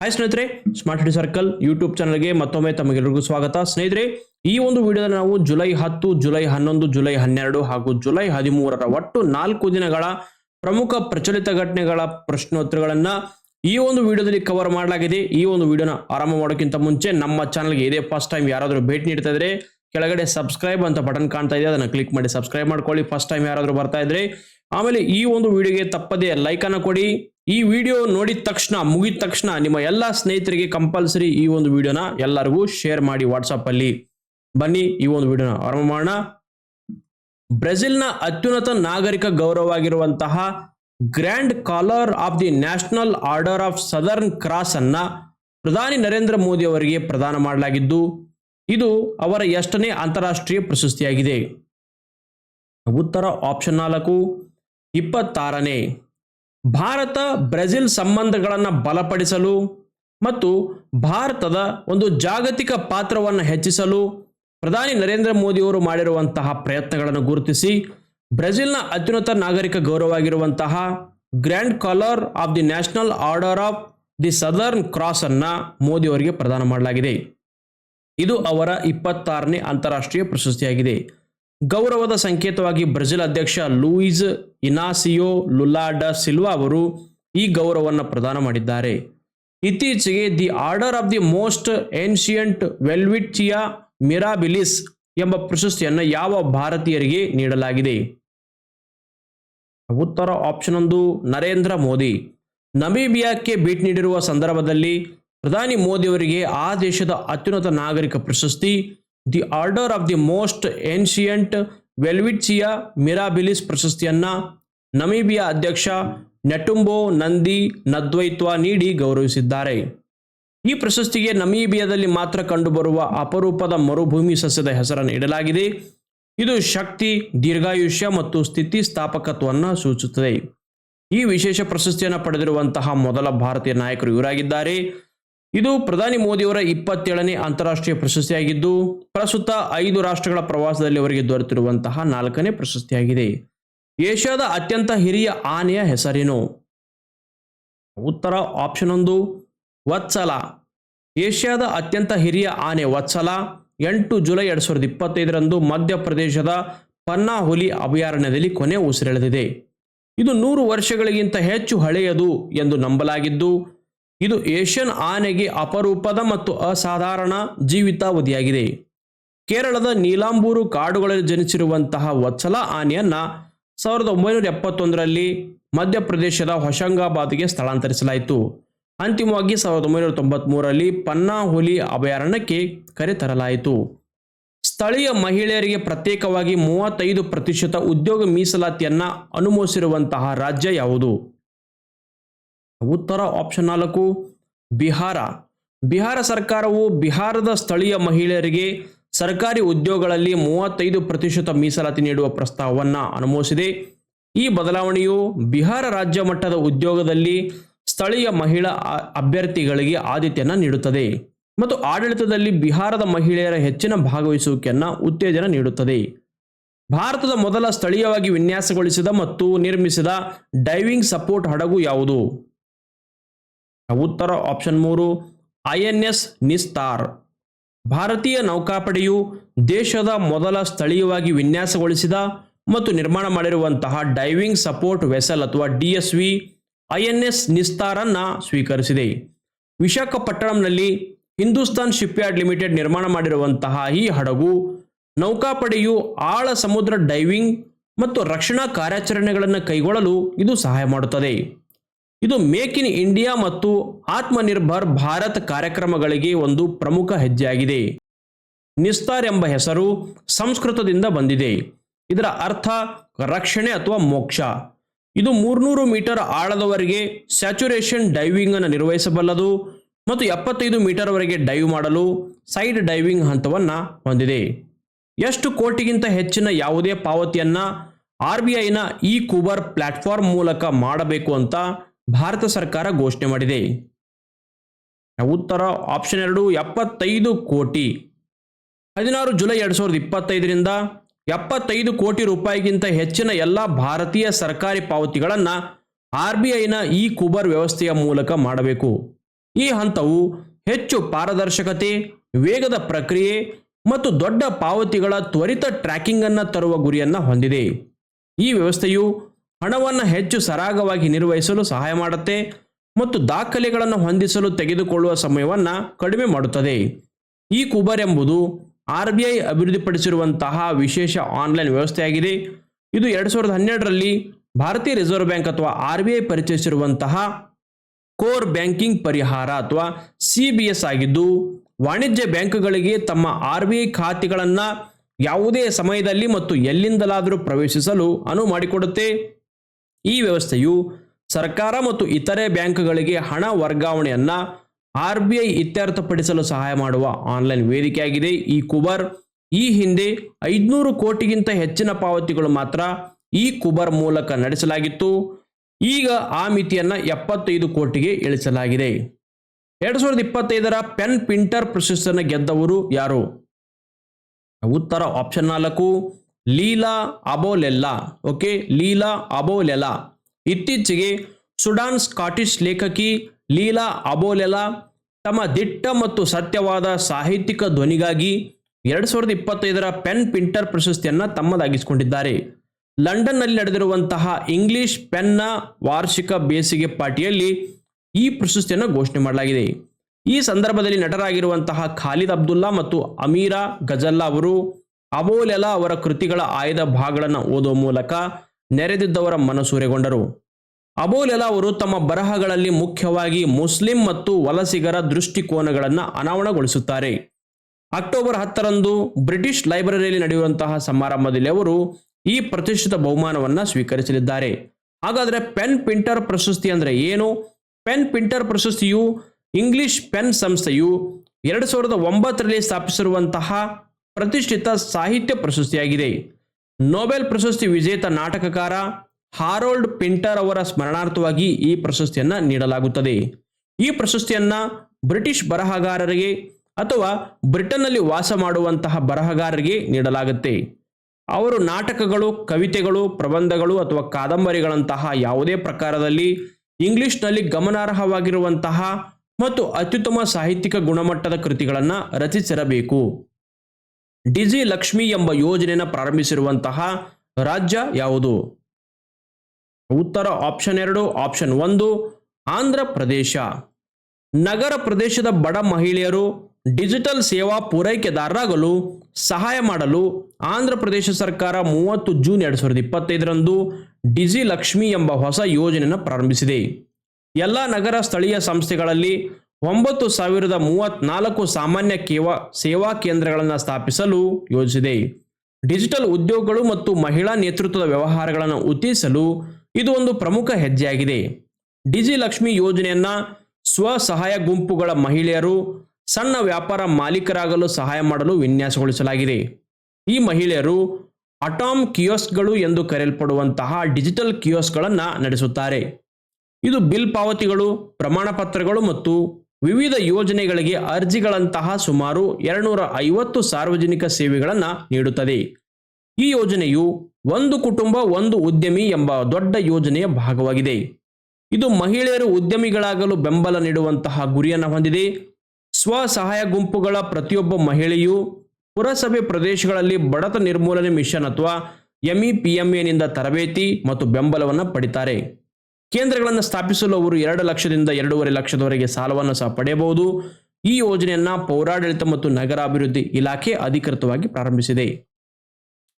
Hi ಸ್ನೇಹಿತರೆ smart city circle YouTube ಚಾನಲ್ಗೆ ಮತ್ತೊಮ್ಮೆ ತಮಗೆಲ್ಲರಿಗೂ ಸ್ವಾಗತ. ಸ್ನೇಹಿತರೆ, ಈ ಒಂದು ವಿಡಿಯೋದಲ್ಲಿ ನಾವು ಜುಲೈ ಹತ್ತು, ಜುಲೈ ಹನ್ನೊಂದು, ಜುಲೈ ಹನ್ನೆರಡು ಹಾಗೂ ಜುಲೈ ಹದಿಮೂರರ ಒಟ್ಟು ನಾಲ್ಕು ದಿನಗಳ ಪ್ರಮುಖ ಪ್ರಚಲಿತ ಘಟನೆಗಳ ಪ್ರಶ್ನೋತ್ತರಗಳನ್ನ ಈ ಒಂದು ವಿಡಿಯೋದಲ್ಲಿ ಕವರ್ ಮಾಡಲಾಗಿದೆ. ಈ ಒಂದು ವಿಡಿಯೋನ ಆರಂಭ ಮಾಡೋಕ್ಕಿಂತ ಮುಂಚೆ ನಮ್ಮ ಚಾನಲ್ಗೆ ಇದೇ ಫಸ್ಟ್ ಟೈಮ್ ಯಾರಾದರೂ ಭೇಟಿ ನೀಡ್ತಾ ಇದ್ರೆ, ಕೆಳಗಡೆ ಸಬ್ಸ್ಕ್ರೈಬ್ ಅಂತ ಬಟನ್ ಕಾಣ್ತಾ ಇದೆ. ಅದನ್ನು ಕ್ಲಿಕ್ ಮಾಡಿ ಸಬ್ಸ್ಕ್ರೈಬ್ ಮಾಡ್ಕೊಳ್ಳಿ. ಫಸ್ಟ್ ಟೈಮ್ ಯಾರಾದರೂ ಬರ್ತಾ ಇದ್ರೆ ಆಮೇಲೆ ಈ ಒಂದು ವಿಡಿಯೋಗೆ ತಪ್ಪದೇ ಲೈಕ್ ಅನ್ನು ಕೊಡಿ. ಈ ವಿಡಿಯೋ ನೋಡಿದ ತಕ್ಷಣ, ಮುಗಿದ ತಕ್ಷಣ ನಿಮ್ಮ ಎಲ್ಲ ಸ್ನೇಹಿತರಿಗೆ ಕಂಪಲ್ಸರಿ ಈ ಒಂದು ವಿಡಿಯೋನ ಎಲ್ಲರಿಗೂ ಶೇರ್ ಮಾಡಿ ವಾಟ್ಸಪ್ ಅಲ್ಲಿ. ಬನ್ನಿ ಈ ಒಂದು ವಿಡಿಯೋನ ಆರಂಭ ಮಾಡೋಣ. ಬ್ರೆಜಿಲ್ನ ಅತ್ಯುನ್ನತ ನಾಗರಿಕ ಗೌರವವಾಗಿರುವಂತಹ grand collar of the national order of southern cross ಅನ್ನ ಪ್ರಧಾನಿ ನರೇಂದ್ರ ಮೋದಿ ಅವರಿಗೆ ಪ್ರದಾನ ಮಾಡಲಾಗಿದ್ದು, ಇದು ಅವರ ಎಷ್ಟನೇ ಅಂತಾರಾಷ್ಟ್ರೀಯ ಪ್ರಶಸ್ತಿಯಾಗಿದೆ. ಉತ್ತರ ಆಪ್ಷನ್ ನಾಲ್ಕು. ಇಪ್ಪತ್ತಾರನೇ, ಭಾರತ ಬ್ರೆಜಿಲ್ ಸಂಬಂಧಗಳನ್ನು ಬಲಪಡಿಸಲು ಮತ್ತು ಭಾರತದ ಒಂದು ಜಾಗತಿಕ ಪಾತ್ರವನ್ನು ಹೆಚ್ಚಿಸಲು ಪ್ರಧಾನಿ ನರೇಂದ್ರ ಮೋದಿಯವರು ಮಾಡಿರುವಂತಹ ಪ್ರಯತ್ನಗಳನ್ನು ಗುರುತಿಸಿ ಬ್ರೆಜಿಲ್ನ ಅತ್ಯುನ್ನತ ನಾಗರಿಕ ಗೌರವವಾಗಿರುವಂತಹ grand collar of the national order of the southern cross ಅನ್ನ ಮೋದಿ ಅವರಿಗೆ ಪ್ರದಾನ ಮಾಡಲಾಗಿದೆ. ಇದು ಅವರ ಇಪ್ಪತ್ತಾರನೇ ಅಂತಾರಾಷ್ಟ್ರೀಯ ಪ್ರಶಸ್ತಿಯಾಗಿದೆ. ಗೌರವದ ಸಂಕೇತವಾಗಿ ಬ್ರೆಜಿಲ್ ಅಧ್ಯಕ್ಷ ಲೂಯಿಸ್ ಇನಾಸಿಯೋ ಲುಲಾಡ ಸಿಲ್ವಾ ಅವರು ಈ ಗೌರವವನ್ನು ಪ್ರದಾನ ಮಾಡಿದ್ದಾರೆ. ಇತ್ತೀಚೆಗೆ the order of the most ancient Welwitschia Mirabilis ಎಂಬ ಪ್ರಶಸ್ತಿಯನ್ನು ಯಾವ ಭಾರತೀಯರಿಗೆ ನೀಡಲಾಗಿದೆ? ಉತ್ತರ ಆಪ್ಷನ್ ಒಂದು, ನರೇಂದ್ರ ಮೋದಿ. ನಮೀಬಿಯಾಕ್ಕೆ ಭೇಟಿ ನೀಡಿರುವ ಸಂದರ್ಭದಲ್ಲಿ ಪ್ರಧಾನಿ ಮೋದಿಯವರಿಗೆ ಆ ದೇಶದ ಅತ್ಯುನ್ನತ ನಾಗರಿಕ ಪ್ರಶಸ್ತಿ the order of the most ancient Welwitschia Mirabilis ಪ್ರಶಸ್ತಿಯನ್ನ ನಮೀಬಿಯಾ ಅಧ್ಯಕ್ಷ ನೆಟುಂಬೋ ನಂದಿ ನದ್ವೈತ್ವ ನೀಡಿ ಗೌರವಿಸಿದ್ದಾರೆ. ಈ ಪ್ರಶಸ್ತಿಗೆ ನಮೀಬಿಯಾದಲ್ಲಿ ಮಾತ್ರ ಕಂಡುಬರುವ ಅಪರೂಪದ ಮರುಭೂಮಿ ಸಸ್ಯದ ಹೆಸರನ್ನು ಇಡಲಾಗಿದೆ. ಇದು ಶಕ್ತಿ, ದೀರ್ಘಾಯುಷ್ಯ ಮತ್ತು ಸ್ಥಿತಿಸ್ಥಾಪಕತ್ವವನ್ನು ಸೂಚಿಸುತ್ತದೆ ಈ ವಿಶೇಷ ಪ್ರಶಸ್ತಿಯನ್ನು ಪಡೆದಿರುವಂತಹ ಮೊದಲ ಭಾರತೀಯ ನಾಯಕರು ಇವರಾಗಿದ್ದಾರೆ. ಇದು ಪ್ರಧಾನಿ ಮೋದಿಯವರ ಇಪ್ಪತ್ತೇಳನೇ ಅಂತಾರಾಷ್ಟ್ರೀಯ ಪ್ರಶಸ್ತಿಯಾಗಿದ್ದು, ಪ್ರಸ್ತುತ ಐದು ರಾಷ್ಟ್ರಗಳ ಪ್ರವಾಸದಲ್ಲಿ ಅವರಿಗೆ ದೊರೆತಿರುವಂತಹ ನಾಲ್ಕನೇ ಪ್ರಶಸ್ತಿಯಾಗಿದೆ. ಏಷ್ಯಾದ ಅತ್ಯಂತ ಹಿರಿಯ ಆನೆಯ ಹೆಸರೇನು? ಉತ್ತರ ಆಪ್ಷನ್ ಒಂದು, ವತ್ಸಲ. ಏಷ್ಯಾದ ಅತ್ಯಂತ ಹಿರಿಯ ಆನೆ ವತ್ಸಲ, ಎಂಟು ಜುಲೈ ಎರಡ್ ಸಾವಿರದ ಇಪ್ಪತ್ತೈದರಂದು ಮಧ್ಯಪ್ರದೇಶದ ಪನ್ನಾ ಹುಲಿ ಅಭಯಾರಣ್ಯದಲ್ಲಿ ಕೊನೆ ಉಸಿರೆಳೆದಿದೆ. ಇದು ನೂರು ವರ್ಷಗಳಿಗಿಂತ ಹೆಚ್ಚು ಹಳೆಯದು ಎಂದು ನಂಬಲಾಗಿದ್ದು ಇದು ಏಷ್ಯನ್ ಆನೆಗೆ ಅಪರೂಪದ ಮತ್ತು ಅಸಾಧಾರಣ ಜೀವಿತಾವಧಿಯಾಗಿದೆ. ಕೇರಳದ ನೀಲಾಂಬೂರು ಕಾಡುಗಳಲ್ಲಿ ಜನಿಸಿರುವಂತಹ ವತ್ಸಲ ಆನೆಯನ್ನ ಸಾವಿರದ ಒಂಬೈನೂರ ಎಪ್ಪತ್ತೊಂದರಲ್ಲಿ ಮಧ್ಯಪ್ರದೇಶದ ಹೊಶಂಗಾಬಾದ್ಗೆ ಸ್ಥಳಾಂತರಿಸಲಾಯಿತು. ಅಂತಿಮವಾಗಿ ಸಾವಿರದ ಒಂಬೈನೂರ ತೊಂಬತ್ಮೂರರಲ್ಲಿ ಪನ್ನಾ ಹುಲಿ ಅಭಯಾರಣ್ಯಕ್ಕೆ ಕರೆತರಲಾಯಿತು. ಸ್ಥಳೀಯ ಮಹಿಳೆಯರಿಗೆ ಪ್ರತ್ಯೇಕವಾಗಿ ಮೂವತ್ತೈದು ಪ್ರತಿಶತ ಉದ್ಯೋಗ ಮೀಸಲಾತಿಯನ್ನ ಅನುಮೋದಿಸಿರುವಂತಹ ರಾಜ್ಯ ಯಾವುದು? ಉತ್ತರ ಆಪ್ಷನ್ ನಾಲ್ಕು, ಬಿಹಾರ. ಬಿಹಾರ ಸರ್ಕಾರವು ಬಿಹಾರದ ಸ್ಥಳೀಯ ಮಹಿಳೆಯರಿಗೆ ಸರ್ಕಾರಿ ಉದ್ಯೋಗಗಳಲ್ಲಿ ಮೂವತ್ತೈದು ಪ್ರತಿಶತ ಮೀಸಲಾತಿ ನೀಡುವ ಪ್ರಸ್ತಾವವನ್ನು ಅನುಮೋದಿಸಿದೆ ಈ ಬದಲಾವಣೆಯು ಬಿಹಾರ ರಾಜ್ಯ ಮಟ್ಟದ ಉದ್ಯೋಗದಲ್ಲಿ ಸ್ಥಳೀಯ ಮಹಿಳಾ ಅಭ್ಯರ್ಥಿಗಳಿಗೆ ಆದ್ಯತೆಯನ್ನು ನೀಡುತ್ತದೆ ಮತ್ತು ಆಡಳಿತದಲ್ಲಿ ಬಿಹಾರದ ಮಹಿಳೆಯರ ಹೆಚ್ಚಿನ ಭಾಗವಹಿಸುವಿಕೆಯನ್ನು ಉತ್ತೇಜನ ನೀಡುತ್ತದೆ. ಭಾರತದ ಮೊದಲ ಸ್ಥಳೀಯವಾಗಿ ವಿನ್ಯಾಸಗೊಳಿಸಿದ ಮತ್ತು ನಿರ್ಮಿಸಿದ ಡೈವಿಂಗ್ ಸಪೋರ್ಟ್ ಹಡಗು ಯಾವುದು? ಉತ್ತರ ಆಪ್ಷನ್ ಮೂರು ಐಎನ್ಎಸ್ ನಿಸ್ತಾರ್. ಭಾರತೀಯ ನೌಕಾಪಡೆಯು ದೇಶದ ಮೊದಲ ಸ್ಥಳೀಯವಾಗಿ ವಿನ್ಯಾಸಗೊಳಿಸಿದ ಮತ್ತು ನಿರ್ಮಾಣ ಮಾಡಿರುವಂತಹ ಡೈವಿಂಗ್ ಸಪೋರ್ಟ್ ವೆಸಲ್ ಅಥವಾ ಡಿಎಸ್ವಿ ಐಎನ್ಎಸ್ ಅನ್ನ ಸ್ವೀಕರಿಸಿದೆ. ವಿಶಾಖಪಟ್ಟಣಂನಲ್ಲಿ ಹಿಂದೂಸ್ತಾನ್ ಶಿಪ್ಯಾರ್ಡ್ ಲಿಮಿಟೆಡ್ ನಿರ್ಮಾಣ ಮಾಡಿರುವಂತಹ ಈ ಹಡಗು ನೌಕಾಪಡೆಯು ಆಳ ಸಮುದ್ರ ಡೈವಿಂಗ್ ಮತ್ತು ರಕ್ಷಣಾ ಕಾರ್ಯಾಚರಣೆಗಳನ್ನು ಕೈಗೊಳ್ಳಲು ಇದು ಸಹಾಯ ಮಾಡುತ್ತದೆ. ಇದು ಮೇಕ್ ಇನ್ ಇಂಡಿಯಾ ಮತ್ತು ಆತ್ಮನಿರ್ಭರ್ ಭಾರತ್ ಕಾರ್ಯಕ್ರಮಗಳಿಗೆ ಒಂದು ಪ್ರಮುಖ ಹೆಜ್ಜೆಯಾಗಿದೆ. ನಿಸ್ತಾರ್ ಎಂಬ ಹೆಸರು ಸಂಸ್ಕೃತದಿಂದ ಬಂದಿದೆ. ಇದರ ಅರ್ಥ ರಕ್ಷಣೆ ಅಥವಾ ಮೋಕ್ಷ. ಇದು ಮೂರ್ನೂರು ಮೀಟರ್ ಆಳದವರೆಗೆ ಸ್ಯಾಚುರೇಷನ್ ಡೈವಿಂಗ್ ಅನ್ನು ನಿರ್ವಹಿಸಬಲ್ಲದು ಮತ್ತು ಎಪ್ಪತ್ತೈದು ಮೀಟರ್ವರೆಗೆ ಡೈವ್ ಮಾಡಲು ಸೈಡ್ ಡೈವಿಂಗ್ ಹಂತವನ್ನು ಹೊಂದಿದೆ. ಎಷ್ಟು ಕೋಟಿಗಿಂತ ಹೆಚ್ಚಿನ ಯಾವುದೇ ಪಾವತಿಯನ್ನ ಆರ್ ಬಿ ಐನ ಇ ಕೂಬರ್ ಪ್ಲಾಟ್ಫಾರ್ಮ್ ಮೂಲಕ ಮಾಡಬೇಕು ಅಂತ ಭಾರತ ಸರ್ಕಾರ ಘೋಷಣೆ ಮಾಡಿದೆ. ಉತ್ತರ ಆಪ್ಷನ್ ಎರಡು, ಎಪ್ಪತ್ತೈದು ಕೋಟಿ. ಹದಿನಾರು ಜುಲೈ ಎರಡು ಸಾವಿರದ ಇಪ್ಪತ್ತೈದರಿಂದ ಎಪ್ಪತ್ತೈದು ಕೋಟಿ ರೂಪಾಯಿಗಿಂತ ಹೆಚ್ಚಿನ ಎಲ್ಲ ಭಾರತೀಯ ಸರ್ಕಾರಿ ಪಾವತಿಗಳನ್ನು ಆರ್ ಬಿ ಐನ ಇ ಕುಬರ್ ವ್ಯವಸ್ಥೆಯ ಮೂಲಕ ಮಾಡಬೇಕು. ಈ ಹಂತವು ಹೆಚ್ಚು ಪಾರದರ್ಶಕತೆ, ವೇಗದ ಪ್ರಕ್ರಿಯೆ ಮತ್ತು ದೊಡ್ಡ ಪಾವತಿಗಳ ತ್ವರಿತ ಟ್ರ್ಯಾಕಿಂಗ್ ಅನ್ನು ತರುವ ಗುರಿಯನ್ನು ಹೊಂದಿದೆ. ಈ ವ್ಯವಸ್ಥೆಯು ಹಣವನ್ನು ಹೆಚ್ಚು ಸರಾಗವಾಗಿ ನಿರ್ವಹಿಸಲು ಸಹಾಯ ಮಾಡುತ್ತೆ ಮತ್ತು ದಾಖಲೆಗಳನ್ನು ಹೊಂದಿಸಲು ತೆಗೆದುಕೊಳ್ಳುವ ಸಮಯವನ್ನು ಕಡಿಮೆ ಮಾಡುತ್ತದೆ. ಈ ಕುಬರ್ ಎಂಬುದು ಆರ್ ಬಿ ಐ ಅಭಿವೃದ್ಧಿಪಡಿಸಿರುವಂತಹ ವಿಶೇಷ ಆನ್ಲೈನ್ ವ್ಯವಸ್ಥೆಯಾಗಿದೆ. ಇದು ಎರಡು ಸಾವಿರದ ಹನ್ನೆರಡರಲ್ಲಿ ಭಾರತೀಯ ರಿಸರ್ವ್ ಬ್ಯಾಂಕ್ ಅಥವಾ ಆರ್ ಬಿ ಐ ಪರಿಚಯಿಸಿರುವಂತಹ ಕೋರ್ ಬ್ಯಾಂಕಿಂಗ್ ಪರಿಹಾರ ಅಥವಾ ಸಿ ಬಿ ಎಸ್ ಆಗಿದ್ದು, ವಾಣಿಜ್ಯ ಬ್ಯಾಂಕುಗಳಿಗೆ ತಮ್ಮ ಆರ್ ಬಿ ಐ ಖಾತೆಗಳನ್ನು ಯಾವುದೇ ಸಮಯದಲ್ಲಿ ಮತ್ತು ಎಲ್ಲಿಂದಲಾದರೂ ಪ್ರವೇಶಿಸಲು ಅನುವು ಮಾಡಿಕೊಡುತ್ತೆ. ಈ ವ್ಯವಸ್ಥೆಯು ಸರ್ಕಾರ ಮತ್ತು ಇತರೆ ಬ್ಯಾಂಕ್ಗಳಿಗೆ ಹಣ ವರ್ಗಾವಣೆಯನ್ನು ಆರ್ ಬಿ ಐ ಇತ್ಯರ್ಥಪಡಿಸಲು ಸಹಾಯ ಮಾಡುವ ಆನ್ಲೈನ್ ವೇದಿಕೆಯಾಗಿದೆ. ಈ ಕುಬರ್ ಈ ಹಿಂದೆ ಐದುನೂರು ಕೋಟಿಗಿಂತ ಹೆಚ್ಚಿನ ಪಾವತಿಗಳು ಮಾತ್ರ ಈ ಕುಬರ್ ಮೂಲಕ ನಡೆಸಲಾಗಿತ್ತು. ಈಗ ಆ ಮಿತಿಯನ್ನು ಎಪ್ಪತ್ತೈದು ಕೋಟಿಗೆ ಇಳಿಸಲಾಗಿದೆ. ಎರಡು ಸಾವಿರದ ಇಪ್ಪತ್ತೈದರ ಪೆನ್ ಪಿಂಟರ್ ಪ್ರಶಸ್ತಿಯನ್ನು ಗೆದ್ದವರು ಯಾರು? ಉತ್ತರ ಆಪ್ಷನ್ ನಾಲ್ಕು. Leila Aboulela okay Leila Aboulela ಇತ್ತೀಚೆಗೆ ಸುಡಾನ್ ಸ್ಕಾಟಿಷ್ ಲೇಖಕಿ ಲೀಲಾ ಅಬೋಲೆಲಾ ತಮ್ಮ ದಿಟ್ಟ ಮತ್ತು ಸತ್ಯವಾದ ಸಾಹಿತ್ಯಿಕ ಧ್ವನಿಗಾಗಿ ಎರಡು ಸಾವಿರದ ಇಪ್ಪತ್ತೈದರ ಪೆನ್ ಪಿಂಟರ್ ಪ್ರಶಸ್ತಿಯನ್ನು ತಮ್ಮದಾಗಿಸಿಕೊಂಡಿದ್ದಾರೆ. ಲಂಡನ್ನಲ್ಲಿ ನಡೆದಿರುವಂತಹ ಇಂಗ್ಲಿಷ್ ಪೆನ್ನ ವಾರ್ಷಿಕ ಬೇಸಿಗೆ ಪಾರ್ಟಿಯಲ್ಲಿ ಈ ಪ್ರಶಸ್ತಿಯನ್ನು ಘೋಷಣೆ ಮಾಡಲಾಗಿದೆ. ಈ ಸಂದರ್ಭದಲ್ಲಿ ನಟರಾಗಿರುವಂತಹ ಖಾಲಿದ್ ಅಬ್ದುಲ್ಲಾ ಮತ್ತು ಅಮೀರಾ ಗಜಲ್ಲಾ ಅವರು ಅಬೋಲೆಲಾ ಅವರ ಕೃತಿಗಳ ಆಯ್ದ ಭಾಗಗಳನ್ನು ಓದುವ ಮೂಲಕ ನೆರೆದಿದ್ದವರ ಮನಸೂರೆಗೊಂಡರು ಅಬೋಲೆಲಾ ಅವರು ತಮ್ಮ ಬರಹಗಳಲ್ಲಿ ಮುಖ್ಯವಾಗಿ ಮುಸ್ಲಿಂ ಮತ್ತು ವಲಸಿಗರ ದೃಷ್ಟಿಕೋನಗಳನ್ನು ಅನಾವರಣಗೊಳಿಸುತ್ತಾರೆ. ಅಕ್ಟೋಬರ್ ಹತ್ತರಂದು ಬ್ರಿಟಿಷ್ ಲೈಬ್ರರಿಯಲ್ಲಿ ನಡೆಯುವಂತಹ ಸಮಾರಂಭದಲ್ಲಿ ಅವರು ಈ ಪ್ರತಿಷ್ಠಿತ ಬಹುಮಾನವನ್ನು ಸ್ವೀಕರಿಸಲಿದ್ದಾರೆ. ಹಾಗಾದರೆ ಪೆನ್ ಪಿಂಟರ್ ಪ್ರಶಸ್ತಿ ಅಂದರೆ ಏನು? ಪೆನ್ ಪಿಂಟರ್ ಪ್ರಶಸ್ತಿಯು ಇಂಗ್ಲಿಷ್ ಪೆನ್ ಸಂಸ್ಥೆಯು ಎರಡು ಸಾವಿರದ ಒಂಬತ್ತರಲ್ಲಿ ಸ್ಥಾಪಿಸಿರುವಂತಹ ಪ್ರತಿಷ್ಠಿತ ಸಾಹಿತ್ಯ ಪ್ರಶಸ್ತಿಯಾಗಿದೆ. ನೊಬೆಲ್ ಪ್ರಶಸ್ತಿ ವಿಜೇತ ನಾಟಕಕಾರ ಹಾರೋಲ್ಡ್ ಪಿಂಟರ್ ಅವರ ಸ್ಮರಣಾರ್ಥವಾಗಿ ಈ ಪ್ರಶಸ್ತಿಯನ್ನು ನೀಡಲಾಗುತ್ತದೆ. ಈ ಪ್ರಶಸ್ತಿಯನ್ನ ಬ್ರಿಟಿಷ್ ಬರಹಗಾರರಿಗೆ ಅಥವಾ ಬ್ರಿಟನ್ನಲ್ಲಿ ವಾಸ ಮಾಡುವಂತಹ ಬರಹಗಾರರಿಗೆ ನೀಡಲಾಗುತ್ತೆ. ಅವರು ನಾಟಕಗಳು, ಕವಿತೆಗಳು, ಪ್ರಬಂಧಗಳು ಅಥವಾ ಕಾದಂಬರಿಗಳಂತಹ ಯಾವುದೇ ಪ್ರಕಾರದಲ್ಲಿ ಇಂಗ್ಲಿಷ್ನಲ್ಲಿ ಗಮನಾರ್ಹವಾಗಿರುವಂತಹ ಮತ್ತು ಅತ್ಯುತ್ತಮ ಸಾಹಿತ್ಯಿಕ ಗುಣಮಟ್ಟದ ಕೃತಿಗಳನ್ನು ರಚಿಸಿರಬೇಕು. ಡಿಜಿ ಲಕ್ಷ್ಮಿ ಎಂಬ ಯೋಜನೆಯನ್ನು ಪ್ರಾರಂಭಿಸಿರುವಂತಹ ರಾಜ್ಯ ಯಾವುದು? ಉತ್ತರ ಆಪ್ಷನ್ ಎರಡು ಆಪ್ಷನ್ ಒಂದು, ಆಂಧ್ರ ಪ್ರದೇಶ. ನಗರ ಪ್ರದೇಶದ ಬಡ ಮಹಿಳೆಯರು ಡಿಜಿಟಲ್ ಸೇವಾ ಪೂರೈಕೆದಾರರಾಗಲು ಸಹಾಯ ಮಾಡಲು ಆಂಧ್ರ ಪ್ರದೇಶ ಸರ್ಕಾರ ಮೂವತ್ತು ಜೂನ್ ಎರಡು ಸಾವಿರದ ಇಪ್ಪತ್ತೈದರಂದು ಡಿಜಿ ಲಕ್ಷ್ಮಿ ಎಂಬ ಹೊಸ ಯೋಜನೆಯನ್ನು ಪ್ರಾರಂಭಿಸಿದೆ. ಎಲ್ಲ ನಗರ ಸ್ಥಳೀಯ ಸಂಸ್ಥೆಗಳಲ್ಲಿ ಒಂಬತ್ತು ಸಾವಿರದ ಮೂವತ್ನಾಲ್ಕು ಸಾಮಾನ್ಯ ಕೇವ, ಸೇವಾ ಕೇಂದ್ರಗಳನ್ನು ಸ್ಥಾಪಿಸಲು ಯೋಜಿಸಿದೆ. ಡಿಜಿಟಲ್ ಉದ್ಯೋಗಗಳು ಮತ್ತು ಮಹಿಳಾ ನೇತೃತ್ವದ ವ್ಯವಹಾರಗಳನ್ನು ಉತ್ತೇಜಿಸಲು ಇದು ಒಂದು ಪ್ರಮುಖ ಹೆಜ್ಜೆಯಾಗಿದೆ. ಡಿಜಿ ಲಕ್ಷ್ಮಿ ಯೋಜನೆಯನ್ನ ಸ್ವಸಹಾಯ ಗುಂಪುಗಳ ಮಹಿಳೆಯರು, ಸಣ್ಣ ವ್ಯಾಪಾರ ಮಾಲೀಕರಾಗಲು ಸಹಾಯ ಮಾಡಲು ವಿನ್ಯಾಸಗೊಳಿಸಲಾಗಿದೆ. ಈ ಮಹಿಳೆಯರು ಅಟಾಮ್ ಕಿಯೋಸ್ಕ್ಗಳು ಎಂದು ಕರೆಯಲ್ಪಡುವಂತಹ ಡಿಜಿಟಲ್ ಕಿಯೋಸ್ಗಳನ್ನು ನಡೆಸುತ್ತಾರೆ. ಇದು ಬಿಲ್ ಪಾವತಿಗಳು ಪ್ರಮಾಣ ಪತ್ರಗಳು ಮತ್ತು ವಿವಿಧ ಯೋಜನೆಗಳಿಗೆ ಅರ್ಜಿಗಳಂತಹ ಸುಮಾರು ಎರಡುನೂರ ಐವತ್ತು ಸಾರ್ವಜನಿಕ ಸೇವೆಗಳನ್ನು ನೀಡುತ್ತದೆ. ಈ ಯೋಜನೆಯು ಒಂದು ಕುಟುಂಬ, ಒಂದು ಉದ್ಯಮಿ ಎಂಬ ದೊಡ್ಡ ಯೋಜನೆಯ ಭಾಗವಾಗಿದೆ. ಇದು ಮಹಿಳೆಯರು ಉದ್ಯಮಿಗಳಾಗಲು ಬೆಂಬಲ ನೀಡುವಂತಹ ಗುರಿಯನ್ನು ಹೊಂದಿದೆ. ಸ್ವಸಹಾಯ ಗುಂಪುಗಳ ಪ್ರತಿಯೊಬ್ಬ ಮಹಿಳೆಯು ಪುರಸಭೆ ಪ್ರದೇಶಗಳಲ್ಲಿ ಬಡತ ನಿರ್ಮೂಲನೆ ಮಿಷನ್ ಅಥವಾ ಎಂಇ ನಿಂದ ತರಬೇತಿ ಮತ್ತು ಬೆಂಬಲವನ್ನು ಪಡಿತಾರೆ. ಕೇಂದ್ರಗಳನ್ನು ಸ್ಥಾಪಿಸಲು ಅವರು ಎರಡು ಲಕ್ಷದಿಂದ ಎರಡೂವರೆ ಲಕ್ಷದವರೆಗೆ ಸಾಲವನ್ನು ಸಹ ಪಡೆಯಬಹುದು. ಈ ಯೋಜನೆಯನ್ನ ಪೌರಾಡಳಿತ ಮತ್ತು ನಗರಾಭಿವೃದ್ಧಿ ಇಲಾಖೆ ಅಧಿಕೃತವಾಗಿ ಪ್ರಾರಂಭಿಸಿದೆ.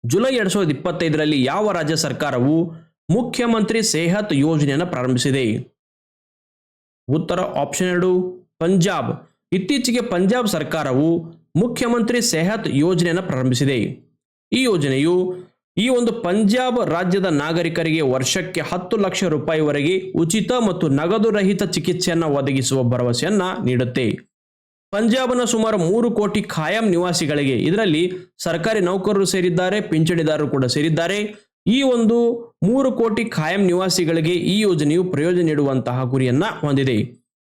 ಜುಲೈ ಎರಡ್ ಸಾವಿರದ ಇಪ್ಪತ್ತೈದರಲ್ಲಿ ಯಾವ ರಾಜ್ಯ ಸರ್ಕಾರವು ಮುಖ್ಯಮಂತ್ರಿ ಸೇಹತ್ ಯೋಜನೆಯನ್ನು ಪ್ರಾರಂಭಿಸಿದೆ? ಉತ್ತರ ಆಪ್ಷನ್ ಎರಡು, ಪಂಜಾಬ್. ಇತ್ತೀಚೆಗೆ ಪಂಜಾಬ್ ಸರ್ಕಾರವು ಮುಖ್ಯಮಂತ್ರಿ ಸೇಹತ್ ಯೋಜನೆಯನ್ನು ಪ್ರಾರಂಭಿಸಿದೆ. ಈ ಯೋಜನೆಯು ಈ ಒಂದು ಪಂಜಾಬ್ ರಾಜ್ಯದ ನಾಗರಿಕರಿಗೆ ವರ್ಷಕ್ಕೆ ಹತ್ತು ಲಕ್ಷ ರೂಪಾಯಿವರೆಗೆ ಉಚಿತ ಮತ್ತು ನಗದು ರಹಿತ ಚಿಕಿತ್ಸೆಯನ್ನು ಒದಗಿಸುವ ಭರವಸೆಯನ್ನ ನೀಡುತ್ತೆ. ಪಂಜಾಬ್ನ ಸುಮಾರು ಮೂರು ಕೋಟಿ ಖಾಯಂ ನಿವಾಸಿಗಳಿಗೆ ಇದರಲ್ಲಿ ಸರ್ಕಾರಿ ನೌಕರರು ಸೇರಿದ್ದಾರೆ, ಪಿಂಚಣಿದಾರರು ಕೂಡ ಸೇರಿದ್ದಾರೆ. ಈ ಒಂದು ಮೂರು ಕೋಟಿ ಖಾಯಂ ನಿವಾಸಿಗಳಿಗೆ ಈ ಯೋಜನೆಯು ಪ್ರಯೋಜನ ನೀಡುವಂತಹ ಗುರಿಯನ್ನ ಹೊಂದಿದೆ.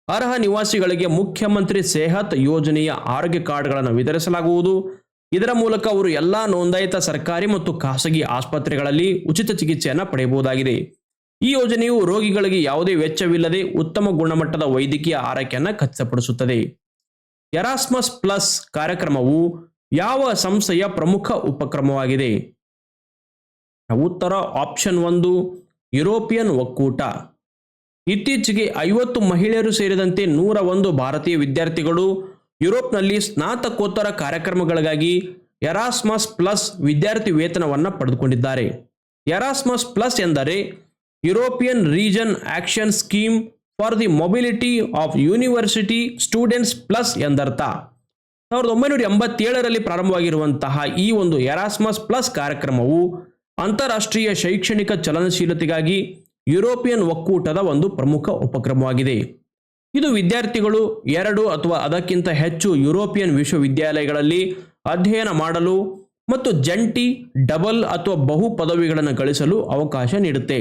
ಅರ್ಹ ನಿವಾಸಿಗಳಿಗೆ ಮುಖ್ಯಮಂತ್ರಿ ಸೇಹತ್ ಯೋಜನೆಯ ಆರೋಗ್ಯ ಕಾರ್ಡ್ಗಳನ್ನು ವಿತರಿಸಲಾಗುವುದು. ಇದರ ಮೂಲಕ ಅವರು ಎಲ್ಲಾ ನೋಂದಾಯಿತ ಸರ್ಕಾರಿ ಮತ್ತು ಖಾಸಗಿ ಆಸ್ಪತ್ರೆಗಳಲ್ಲಿ ಉಚಿತ ಚಿಕಿತ್ಸೆಯನ್ನು ಪಡೆಯಬಹುದಾಗಿದೆ. ಈ ಯೋಜನೆಯು ರೋಗಿಗಳಿಗೆ ಯಾವುದೇ ವೆಚ್ಚವಿಲ್ಲದೆ ಉತ್ತಮ ಗುಣಮಟ್ಟದ ವೈದ್ಯಕೀಯ ಆರೈಕೆಯನ್ನು ಖಚಿತಪಡಿಸುತ್ತದೆ. ಎರಾಸ್ಮಸ್ ಪ್ಲಸ್ ಕಾರ್ಯಕ್ರಮವು ಯಾವ ಸಂಸ್ಥೆಯ ಪ್ರಮುಖ ಉಪಕ್ರಮವಾಗಿದೆ? ಉತ್ತರ ಆಪ್ಷನ್ ಒಂದು, ಯುರೋಪಿಯನ್ ಒಕ್ಕೂಟ. ಇತ್ತೀಚೆಗೆ ಐವತ್ತು ಮಹಿಳೆಯರು ಸೇರಿದಂತೆ ನೂರ ಒಂದು ಭಾರತೀಯ ವಿದ್ಯಾರ್ಥಿಗಳು ಯುರೋಪ್ನಲ್ಲಿ ಸ್ನಾತಕೋತ್ತರ ಕಾರ್ಯಕ್ರಮಗಳಿಗಾಗಿ ಎರಾಸ್ಮಸ್ ಪ್ಲಸ್ ವಿದ್ಯಾರ್ಥಿ ವೇತನವನ್ನು ಪಡೆದುಕೊಂಡಿದ್ದಾರೆ. ಎರಾಸ್ಮಸ್ ಪ್ಲಸ್ ಎಂದರೆ European region action scheme for the mobility of university students plus ಎಂದರ್ಥ. ಸಾವಿರದ ಒಂಬೈನೂರ ಎಂಬತ್ತೇಳರಲ್ಲಿ ಪ್ರಾರಂಭವಾಗಿರುವಂತಹ ಈ ಒಂದು ಎರಾಸ್ಮಸ್ ಪ್ಲಸ್ ಕಾರ್ಯಕ್ರಮವು ಅಂತಾರಾಷ್ಟ್ರೀಯ ಶೈಕ್ಷಣಿಕ ಚಲನಶೀಲತೆಗಾಗಿ ಯುರೋಪಿಯನ್ ಒಕ್ಕೂಟದ ಒಂದು ಪ್ರಮುಖ ಉಪಕ್ರಮವಾಗಿದೆ. ಇದು ವಿದ್ಯಾರ್ಥಿಗಳು ಎರಡು ಅಥವಾ ಅದಕ್ಕಿಂತ ಹೆಚ್ಚು ಯುರೋಪಿಯನ್ ವಿಶ್ವವಿದ್ಯಾಲಯಗಳಲ್ಲಿ ಅಧ್ಯಯನ ಮಾಡಲು ಮತ್ತು ಜಂಟಿ, ಡಬಲ್ ಅಥವಾ ಬಹು ಪದವಿಗಳನ್ನು ಗಳಿಸಲು ಅವಕಾಶ ನೀಡುತ್ತೆ.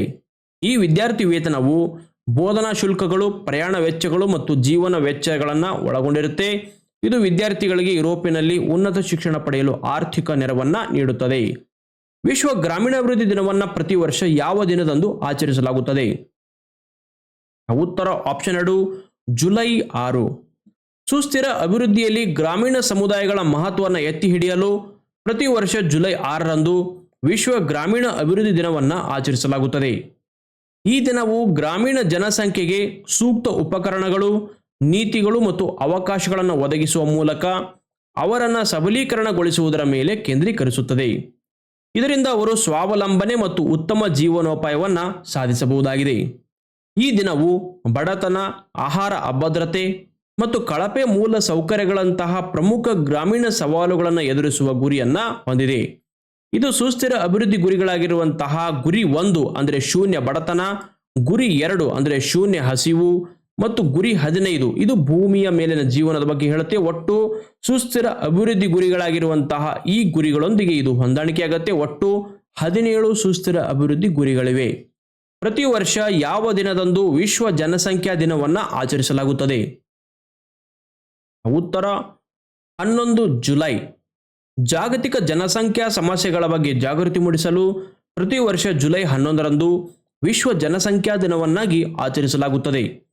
ಈ ವಿದ್ಯಾರ್ಥಿ ವೇತನವು ಬೋಧನಾ ಶುಲ್ಕಗಳು, ಪ್ರಯಾಣ ವೆಚ್ಚಗಳು ಮತ್ತು ಜೀವನ ವೆಚ್ಚಗಳನ್ನು ಒಳಗೊಂಡಿರುತ್ತೆ. ಇದು ವಿದ್ಯಾರ್ಥಿಗಳಿಗೆ ಯುರೋಪಿನಲ್ಲಿ ಉನ್ನತ ಶಿಕ್ಷಣ ಪಡೆಯಲು ಆರ್ಥಿಕ ನೆರವನ್ನು ನೀಡುತ್ತದೆ. ವಿಶ್ವ ಗ್ರಾಮೀಣಾಭಿವೃದ್ಧಿ ದಿನವನ್ನು ಪ್ರತಿ ವರ್ಷ ಯಾವ ದಿನದಂದು ಆಚರಿಸಲಾಗುತ್ತದೆ? ಉತ್ತರ ಆಪ್ಷನ್ ಎರಡು ಜುಲೈ ಆರು. ಸುಸ್ಥಿರ ಅಭಿವೃದ್ಧಿಯಲ್ಲಿ ಗ್ರಾಮೀಣ ಸಮುದಾಯಗಳ ಮಹತ್ವವನ್ನು ಎತ್ತಿ ಹಿಡಿಯಲು ಪ್ರತಿ ವರ್ಷ ಜುಲೈ ಆರರಂದು ವಿಶ್ವ ಗ್ರಾಮೀಣ ಅಭಿವೃದ್ಧಿ ದಿನವನ್ನು ಆಚರಿಸಲಾಗುತ್ತದೆ. ಈ ದಿನವು ಗ್ರಾಮೀಣ ಜನಸಂಖ್ಯೆಗೆ ಸೂಕ್ತ ಉಪಕರಣಗಳು, ನೀತಿಗಳು ಮತ್ತು ಅವಕಾಶಗಳನ್ನು ಒದಗಿಸುವ ಮೂಲಕ ಅವರನ್ನು ಸಬಲೀಕರಣಗೊಳಿಸುವುದರ ಮೇಲೆ ಕೇಂದ್ರೀಕರಿಸುತ್ತದೆ. ಇದರಿಂದ ಅವರು ಸ್ವಾವಲಂಬನೆ ಮತ್ತು ಉತ್ತಮ ಜೀವನೋಪಾಯವನ್ನು ಸಾಧಿಸಬಹುದಾಗಿದೆ. ಈ ದಿನವು ಬಡತನ, ಆಹಾರ ಅಭದ್ರತೆ ಮತ್ತು ಕಳಪೆ ಮೂಲ ಸೌಕರ್ಯಗಳಂತಹ ಪ್ರಮುಖ ಗ್ರಾಮೀಣ ಸವಾಲುಗಳನ್ನು ಎದುರಿಸುವ ಗುರಿಯನ್ನ ಹೊಂದಿದೆ. ಇದು ಸುಸ್ಥಿರ ಅಭಿವೃದ್ಧಿ ಗುರಿಗಳಾಗಿರುವಂತಹ ಗುರಿ ಒಂದು ಅಂದರೆ ಶೂನ್ಯ ಬಡತನ, ಗುರಿ ಎರಡು ಅಂದರೆ ಶೂನ್ಯ ಹಸಿವು ಮತ್ತು ಗುರಿ ಹದಿನೈದು. ಇದು ಭೂಮಿಯ ಮೇಲಿನ ಜೀವನದ ಬಗ್ಗೆ ಹೇಳುತ್ತೆ. ಒಟ್ಟು ಸುಸ್ಥಿರ ಅಭಿವೃದ್ಧಿ ಗುರಿಗಳಾಗಿರುವಂತಹ ಈ ಗುರಿಗಳೊಂದಿಗೆ ಇದು ಹೊಂದಾಣಿಕೆಯಾಗತ್ತೆ. ಒಟ್ಟು ಹದಿನೇಳು ಸುಸ್ಥಿರ ಅಭಿವೃದ್ಧಿ ಗುರಿಗಳಿವೆ. ಪ್ರತಿ ವರ್ಷ ಯಾವ ದಿನದಂದು ವಿಶ್ವ ಜನಸಂಖ್ಯಾ ದಿನವನ್ನು ಆಚರಿಸಲಾಗುತ್ತದೆ? ಉತ್ತರ, ಹನ್ನೊಂದು ಜುಲೈ. ಜಾಗತಿಕ ಜನಸಂಖ್ಯಾ ಸಮಸ್ಯೆಗಳ ಬಗ್ಗೆ ಜಾಗೃತಿ ಮೂಡಿಸಲು ಪ್ರತಿ ವರ್ಷ ಜುಲೈ ಹನ್ನೊಂದರಂದು ವಿಶ್ವ ಜನಸಂಖ್ಯಾ ದಿನವನ್ನಾಗಿ ಆಚರಿಸಲಾಗುತ್ತದೆ.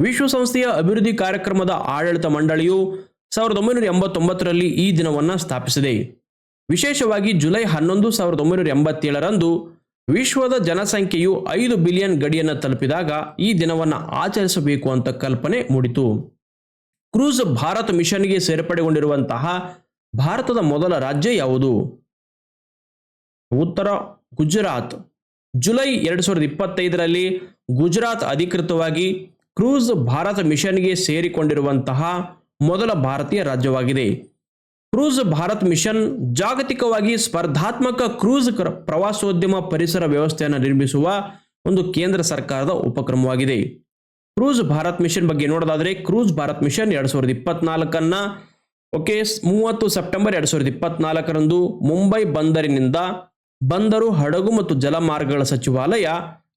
ವಿಶ್ವಸಂಸ್ಥೆಯ ಅಭಿವೃದ್ಧಿ ಕಾರ್ಯಕ್ರಮದ ಆಡಳಿತ ಮಂಡಳಿಯು ಸಾವಿರದ ಒಂಬೈನೂರ ಎಂಬತ್ತೊಂಬತ್ತರಲ್ಲಿ ಈ ದಿನವನ್ನು ಸ್ಥಾಪಿಸಿದೆ. ವಿಶೇಷವಾಗಿ ಜುಲೈ ಹನ್ನೊಂದು ಸಾವಿರದ ಒಂಬೈನೂರ ಎಂಬತ್ತೇಳರಂದು ವಿಶ್ವದ ಜನಸಂಖ್ಯೆಯು ಐದು ಬಿಲಿಯನ್ ಗಡಿಯನ್ನು ತಲುಪಿದಾಗ ಈ ದಿನವನ್ನು ಆಚರಿಸಬೇಕು ಅಂತ ಕಲ್ಪನೆ ಮೂಡಿತು. ಕ್ರೂಸ್ ಭಾರತ ಮಿಷನ್ಗೆ ಸೇರ್ಪಡೆಗೊಂಡಿರುವಂತಹ ಭಾರತದ ಮೊದಲ ರಾಜ್ಯ ಯಾವುದು? ಉತ್ತರ ಗುಜರಾತ್. ಜುಲೈ ಎರಡು ಸಾವಿರದ ಇಪ್ಪತ್ತೈದರಲ್ಲಿ ಗುಜರಾತ್ ಅಧಿಕೃತವಾಗಿ ಕ್ರೂಸ್ ಭಾರತ ಮಿಷನ್ಗೆ ಸೇರಿಕೊಂಡಿರುವಂತಹ ಮೊದಲ ಭಾರತೀಯ ರಾಜ್ಯವಾಗಿದೆ. ಕ್ರೂಸ್ ಭಾರತ್ ಮಿಷನ್ ಜಾಗತಿಕವಾಗಿ ಸ್ಪರ್ಧಾತ್ಮಕ ಕ್ರೂಸ್ ಕ್ರ- ಪ್ರವಾಸೋದ್ಯಮ ಪರಿಸರ ವ್ಯವಸ್ಥೆಯನ್ನು ನಿರ್ಮಿಸುವ ಒಂದು ಕೇಂದ್ರ ಸರ್ಕಾರದ ಉಪಕ್ರಮವಾಗಿದೆ. ಕ್ರೂಸ್ ಭಾರತ್ ಮಿಷನ್ ಬಗ್ಗೆ ನೋಡೋದಾದ್ರೆ ಕ್ರೂಸ್ ಭಾರತ್ ಮಿಷನ್ ಎರಡ್ ಸಾವಿರದ ಇಪ್ಪತ್ನಾಲ್ಕನ್ನ, ಓಕೆ ಮೂವತ್ತು ಸೆಪ್ಟೆಂಬರ್ ಎರಡ್ ಸಾವಿರದ ಇಪ್ಪತ್ನಾಲ್ಕರಂದು ಮುಂಬೈ ಬಂದರಿನಿಂದ ಬಂದರು ಹಡಗು ಮತ್ತು ಜಲಮಾರ್ಗಗಳ ಸಚಿವಾಲಯ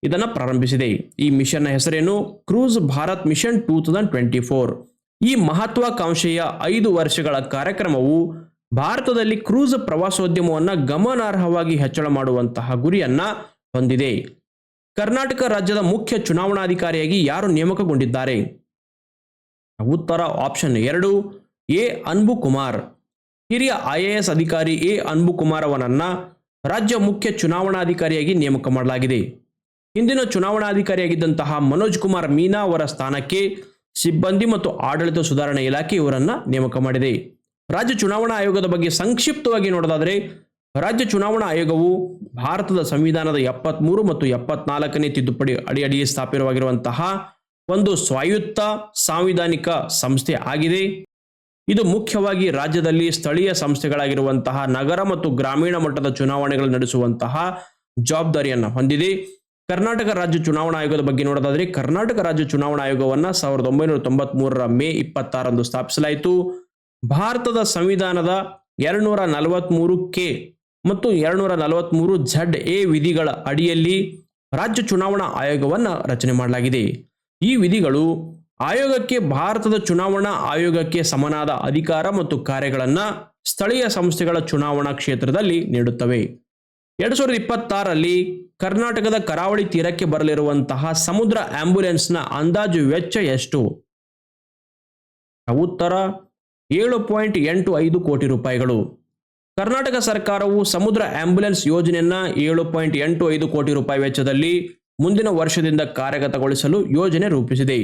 ಇದನ್ನು ಪ್ರಾರಂಭಿಸಿದೆ. ಈ ಮಿಷನ್ನ ಹೆಸರೇನು? Cruise Bharat mission two thousand twenty four. ಈ ಮಹತ್ವಾಕಾಂಕ್ಷೆಯ ಐದು ವರ್ಷಗಳ ಕಾರ್ಯಕ್ರಮವು ಭಾರತದಲ್ಲಿ ಕ್ರೂಸ್ ಪ್ರವಾಸೋದ್ಯಮವನ್ನು ಗಮನಾರ್ಹವಾಗಿ ಹೆಚ್ಚಳ ಮಾಡುವಂತಹ ಗುರಿಯನ್ನ ಹೊಂದಿದೆ. ಕರ್ನಾಟಕ ರಾಜ್ಯದ ಮುಖ್ಯ ಚುನಾವಣಾಧಿಕಾರಿಯಾಗಿ ಯಾರು ನೇಮಕಗೊಂಡಿದ್ದಾರೆ? ಉತ್ತರ ಆಪ್ಷನ್ ಎರಡು, ಎ. ಅನ್ಬು ಕುಮಾರ್ ಹಿರಿಯ ಐಎಎಸ್ ಅಧಿಕಾರಿ ಎ. ಅನ್ಬು ಕುಮಾರ್ ಅವನನ್ನ ರಾಜ್ಯ ಮುಖ್ಯ ಚುನಾವಣಾಧಿಕಾರಿಯಾಗಿ ನೇಮಕ ಮಾಡಲಾಗಿದೆ. ಹಿಂದಿನ ಚುನಾವಣಾಧಿಕಾರಿಯಾಗಿದ್ದಂತಹ ಮನೋಜ್ ಕುಮಾರ್ ಮೀನಾ ಅವರ ಸ್ಥಾನಕ್ಕೆ ಸಿಬ್ಬಂದಿ ಮತ್ತು ಆಡಳಿತ ಸುಧಾರಣೆ ಇಲಾಖೆ ಇವರನ್ನ ನೇಮಕ ಮಾಡಿದೆ. ರಾಜ್ಯ ಚುನಾವಣಾ ಆಯೋಗದ ಬಗ್ಗೆ ಸಂಕ್ಷಿಪ್ತವಾಗಿ ನೋಡೋದಾದರೆ, ರಾಜ್ಯ ಚುನಾವಣಾ ಆಯೋಗವು ಭಾರತದ ಸಂವಿಧಾನದ ಎಪ್ಪತ್ಮೂರು ಮತ್ತು ಎಪ್ಪತ್ನಾಲ್ಕನೇ ತಿದ್ದುಪಡಿ ಅಡಿ ಅಡಿಯಡಿ ಸ್ಥಾಪಿತವಾಗಿರುವಂತಹ ಒಂದು ಸ್ವಾಯತ್ತ ಸಾಂವಿಧಾನಿಕ ಸಂಸ್ಥೆ ಆಗಿದೆ. ಇದು ಮುಖ್ಯವಾಗಿ ರಾಜ್ಯದಲ್ಲಿ ಸ್ಥಳೀಯ ಸಂಸ್ಥೆಗಳಾಗಿರುವಂತಹ ನಗರ ಮತ್ತು ಗ್ರಾಮೀಣ ಮಟ್ಟದ ಚುನಾವಣೆಗಳು ನಡೆಸುವಂತಹ ಜವಾಬ್ದಾರಿಯನ್ನು ಹೊಂದಿದೆ. ಕರ್ನಾಟಕ ರಾಜ್ಯ ಚುನಾವಣಾ ಆಯೋಗದ ಬಗ್ಗೆ ನೋಡೋದಾದ್ರೆ ಕರ್ನಾಟಕ ರಾಜ್ಯ ಚುನಾವಣಾ ಆಯೋಗವನ್ನ ಸಾವಿರದ ಒಂಬೈನೂರ ತೊಂಬತ್ಮೂರರ ಮೇ ಇಪ್ಪತ್ತಾರಂದು ಸ್ಥಾಪಿಸಲಾಯಿತು. ಭಾರತದ ಸಂವಿಧಾನದ ಎರಡ್ನೂರ ನಲವತ್ಮೂರು ಕೆ ಮತ್ತು ಎರಡ್ನೂರ ನಲವತ್ಮೂರು ಝಡ್ ಎ ವಿಧಿಗಳ ಅಡಿಯಲ್ಲಿ ರಾಜ್ಯ ಚುನಾವಣಾ ಆಯೋಗವನ್ನು ರಚನೆ ಮಾಡಲಾಗಿದೆ. ಈ ವಿಧಿಗಳು ಆಯೋಗಕ್ಕೆ ಭಾರತದ ಚುನಾವಣಾ ಆಯೋಗಕ್ಕೆ ಸಮನಾದ ಅಧಿಕಾರ ಮತ್ತು ಕಾರ್ಯಗಳನ್ನು ಸ್ಥಳೀಯ ಸಂಸ್ಥೆಗಳ ಚುನಾವಣಾ ಕ್ಷೇತ್ರದಲ್ಲಿ ನೀಡುತ್ತವೆ. ಎರಡ್ ಸಾವಿರದ ಇಪ್ಪತ್ತಾರರಲ್ಲಿ ಕರ್ನಾಟಕದ ಕರಾವಳಿ ತೀರಕ್ಕೆ ಬರಲಿರುವಂತಹ ಸಮುದ್ರ ಆಂಬ್ಯುಲೆನ್ಸ್ನ ಅಂದಾಜು ವೆಚ್ಚ ಎಷ್ಟು? ಉತ್ತರ, ಏಳು ಪಾಯಿಂಟ್ ಎಂಟು ಐದು ಕೋಟಿ ರೂಪಾಯಿಗಳು. ಕರ್ನಾಟಕ ಸರ್ಕಾರವು ಸಮುದ್ರ ಆಂಬ್ಯುಲೆನ್ಸ್ ಯೋಜನೆಯನ್ನ ಏಳು ಪಾಯಿಂಟ್ ಎಂಟು ಐದು ಕೋಟಿ ರೂಪಾಯಿ ವೆಚ್ಚದಲ್ಲಿ ಮುಂದಿನ ವರ್ಷದಿಂದ ಕಾರ್ಯಗತಗೊಳಿಸಲು ಯೋಜನೆ ರೂಪಿಸಿದೆ.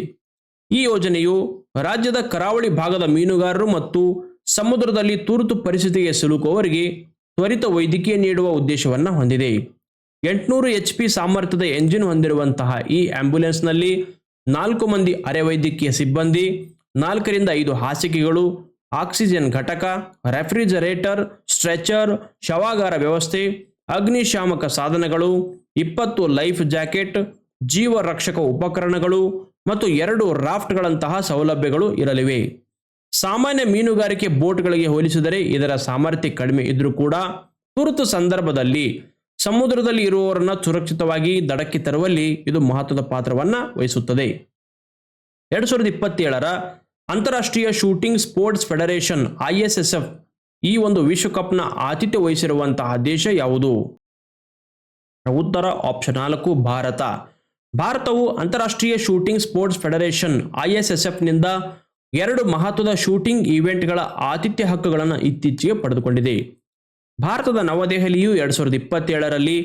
ಈ ಯೋಜನೆಯು ರಾಜ್ಯದ ಕರಾವಳಿ ಭಾಗದ ಮೀನುಗಾರರು ಮತ್ತು ಸಮುದ್ರದಲ್ಲಿ ತುರ್ತು ಪರಿಸ್ಥಿತಿಗೆ ಸಿಲುಕುವವರಿಗೆ ತ್ವರಿತ ವೈದ್ಯಕೀಯ ನೀಡುವ ಉದ್ದೇಶವನ್ನು ಹೊಂದಿದೆ. ಎಂಟುನೂರು ಎಚ್ ಪಿ ಸಾಮರ್ಥ್ಯದ ಎಂಜಿನ್ ಹೊಂದಿರುವಂತಹ ಈ ಆಂಬ್ಯುಲೆನ್ಸ್ನಲ್ಲಿ ನಾಲ್ಕು ಮಂದಿ ಅರೆ ವೈದ್ಯಕೀಯ ಸಿಬ್ಬಂದಿ, ನಾಲ್ಕರಿಂದ ಐದು ಹಾಸಿಗೆಗಳು ಆಕ್ಸಿಜನ್ ಘಟಕ ರೆಫ್ರಿಜರೇಟರ್ ಸ್ಟ್ರೆಚರ್ ಶವಾಗಾರ ವ್ಯವಸ್ಥೆ, ಅಗ್ನಿಶಾಮಕ ಸಾಧನಗಳು, ಇಪ್ಪತ್ತು ಲೈಫ್ ಜಾಕೆಟ್ ಜೀವ ರಕ್ಷಕ ಉಪಕರಣಗಳು ಮತ್ತು ಎರಡು ರಾಫ್ಟ್ಗಳಂತಹ ಸೌಲಭ್ಯಗಳು ಇರಲಿವೆ. ಸಾಮಾನ್ಯ ಮೀನುಗಾರಿಕೆ ಬೋಟ್ಗಳಿಗೆ ಹೋಲಿಸಿದರೆ ಇದರ ಸಾಮರ್ಥ್ಯ ಕಡಿಮೆ ಇದ್ರೂ ಕೂಡ ತುರ್ತು ಸಂದರ್ಭದಲ್ಲಿ ಸಮುದ್ರದಲ್ಲಿ ಇರುವವರನ್ನ ಸುರಕ್ಷಿತವಾಗಿ ದಡಕ್ಕೆ ತರುವಲ್ಲಿ ಇದು ಮಹತ್ವದ ಪಾತ್ರವನ್ನ ವಹಿಸುತ್ತದೆ. ಎರಡ್ ಸಾವಿರದ ಇಪ್ಪತ್ತೇಳರ ಅಂತಾರಾಷ್ಟ್ರೀಯ ಶೂಟಿಂಗ್ ಸ್ಪೋರ್ಟ್ಸ್ ಫೆಡರೇಷನ್ ಐಎಸ್ಎಸ್ಎಫ್ ಈ ಒಂದು ವಿಶ್ವಕಪ್ನ ಆತಿಥ್ಯ ವಹಿಸಿರುವಂತಹ ದೇಶ ಯಾವುದು? ಉತ್ತರ ಆಪ್ಷನ್ ನಾಲ್ಕು, ಭಾರತ. ಭಾರತವು ಅಂತಾರಾಷ್ಟ್ರೀಯ ಶೂಟಿಂಗ್ ಸ್ಪೋರ್ಟ್ಸ್ ಫೆಡರೇಷನ್ ಐಎಸ್ಎಸ್ಎಫ್ನಿಂದ ಎರಡು ಮಹತ್ವದ ಶೂಟಿಂಗ್ ಈವೆಂಟ್ಗಳ ಆತಿಥ್ಯ ಹಕ್ಕುಗಳನ್ನು ಇತ್ತೀಚೆಗೆ ಪಡೆದುಕೊಂಡಿದೆ. ಭಾರತದ ನವದೆಹಲಿಯು ಎರಡ್ ಸಾವಿರದ ಇಪ್ಪತ್ತೇಳರಲ್ಲಿ